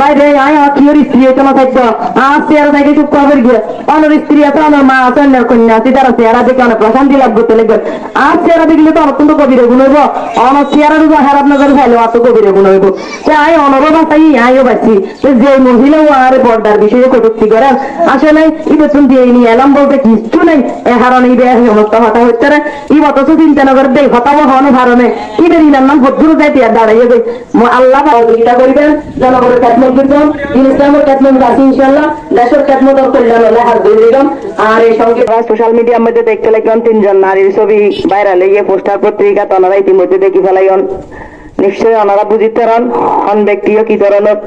বাইরে আয় আত্মীয় স্ত্রী না থাকতো আসতে আর থাকে চুপ করে গিয়ে অনর স্ত্রী আছে অনর মা আছে অন্যের কন্যা আছে তারা চেহারা দেখে অনেক প্রশান্তি লাভ করতে লাগবে। আর চেহারা দেখলে তো অত্যন্ত কবিরে গুণ হইব। অনর চেহারা রূপ হারাপ নজর ফেলো অত কবিরে গুণ হইব। সে আয় অনরও বাঁচাই আয়ও বাঁচি। যে মহিলাও আর পর্দার বিষয়ে কটুক্তি করে আসলে ই বেতন দিয়ে নিয়ে এলাম বলতে কিচ্ছু নেই। এ হারণে ই সমস্ত হতা হচ্ছে রে। ই অথচ চিন্তা নগর দেই, হতাব হন হারণে কি ইনার নাম ভদ্র যাইতে দাঁড়াইয়ে আল্লাহ সহযোগিতা করিবেন জনগণের খ্যাতমত করবেন দিন ইসলামের খ্যাতমত আছে ইনশাল্লাহ দেশের খ্যাতমত কল্যাণ হলে হাত ধরে দিলাম। আর এই সঙ্গে সোশ্যাল মিডিয়ার মধ্যে দেখতে লাগলাম তিনজন নারীর ছবি ভাইরাল হয়ে পোস্টার পত্রিকা তো ওনারা ইতিমধ্যে দেখি ফেলাইন। নিশ্চয়ই ওনারা বুঝিতে রন হন ব্যক্তিও কি ধরনের।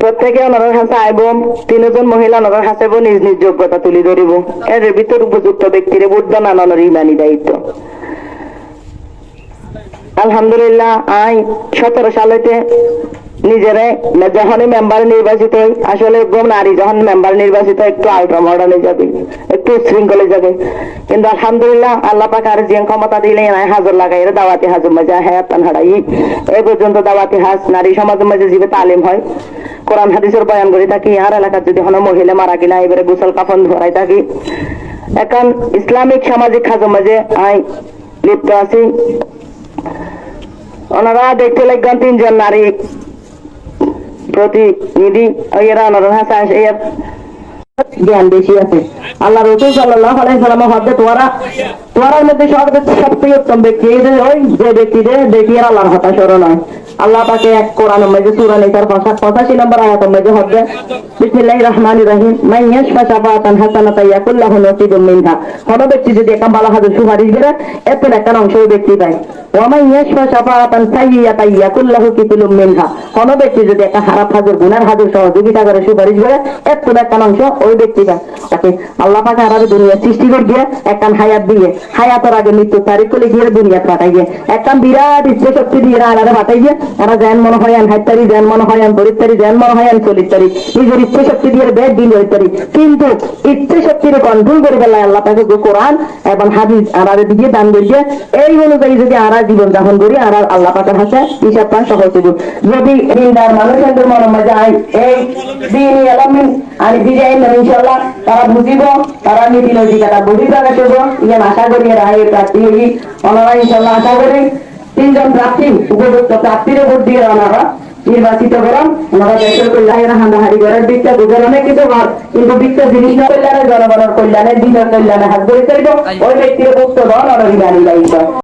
প্রত্যেকে ওনার হাতে আইব, তিনজন মহিলা ওনার হাতে নিজ নিজ যোগ্যতা তুলি ধরিব। এর ভিতর উপযুক্ত ব্যক্তির বুদ্ধ নানানোর ইমানি দায়িত্ব। আলহামদুলিল্লাহ, আই সতেরো সালেতে নিজেরে যখন মেম্বার নির্বাচিত হই, আসলে একদম নারী, যখন মেম্বার নির্বাচিত একটু আল্ট্রা মডার্নে যাবে, একটু শৃঙ্খলে যাবে। কিন্তু আলহামদুলিল্লাহ, আল্লাহ পাক আর জিয়ান ক্ষমতা দিলে হাজর লাগাই, এর দাওয়াতি হাজর মাঝে হ্যাঁ তান হারাই। এই পর্যন্ত দাওয়াতি হাজ নারী সমাজের মাঝে জীবে তালিম হয়, কোরআন হাদিসের বয়ান করে থাকি, আর এলাকার যদি কোনো মহিলা মারা গেলে এবারে গোসল কাফন ধরাই থাকি। এখন ইসলামিক সামাজিক হাজর মাঝে আই লিপ্ত আছি ওনারা দেখতে লাগবেন তিনজন নারী। প্রতিনিধি এরা ওনারা হাসান এর জ্ঞান বেশি আছে। আল্লাহ রসুল সাল্লাহ আলাইসালাম হদ্দে তোমারা তোমার মধ্যে সবচেয়ে সবথেকে উত্তম ব্যক্তি এই যে ওই যে দেখি আর আল্লাহর হতাশ নয় আল্লাহ পাকে এক কোরআন মধ্যে সূরা নিসার 85 নম্বর আয়াত মধ্যে হদ্দে বিসমিল্লাহির রহমানির রহিম। মান ইয়াশফা শাফাআতান হাসানাতান ইয়াকুল লাহু নসিবুম মিনহা। কোন ব্যক্তি যদি একটা ভালো হাদিস সুপারিশ করে এত একটা অংশ ব্যক্তি পায়। ওয়া ইয়াশফা শাফাআতান সাইয়্যাতান ইয়াকুল লাহু মিনহা কোন ব্যক্তি যদি একটা খারাপ হাজির, গুনার হাজির সহযোগিতা করে সুপারিশ করে এত একটা অংশ ওই ব্যক্তি পায় তাকে আল্লাহ পাকে আরবে দুনিয়া সৃষ্টি করে দিয়ে একটা হায়াত দিয়ে, হায়াতের আগে মৃত্যু তারিখ করে গিয়ে দুনিয়া পাঠাই গিয়ে একটা বিরাট ইচ্ছে শক্তি দিয়ে আনারে পাঠাই গিয়ে এরা জ্ঞান মনে হয় আন হাইতারি জ্ঞান মনে হয় আন তরিতারি জ্ঞান মনে হয় আন চলিতারি নিজের ইচ্ছে শক্তি দিয়ে বেদ দিন হইতারি কিন্তু ইচ্ছে শক্তির কন্ট্রোল করে গেলে আল্লাহ পাকে কোরআন এবং হাদিস আনারে দিয়ে দান করিয়ে এই অনুযায়ী যদি আরা জীবন যাপন করি, আর আল্লাহ পাকের হাতে হিসাব পান সহজ হইব যদি দিনদার মানুষের মনে আই এই দিন এলামিন আর বিজয় ইনশাল্লাহ তারা বুঝিব, তারা নীতি নৈতিকতা আশা করি ওনারা ইনশাল্লাহ আশা করি তিনজন উপযুক্ত দিয়ে নির্বাচিত দেশের ঘর, কিন্তু জিনিস না কল্যাণে জনগণের কল্যাণে দিনের কল্যাণে হাত ধরে চলব। ওই ব্যক্তির ভুক্ত দল অনরিমানি দায়িত্ব।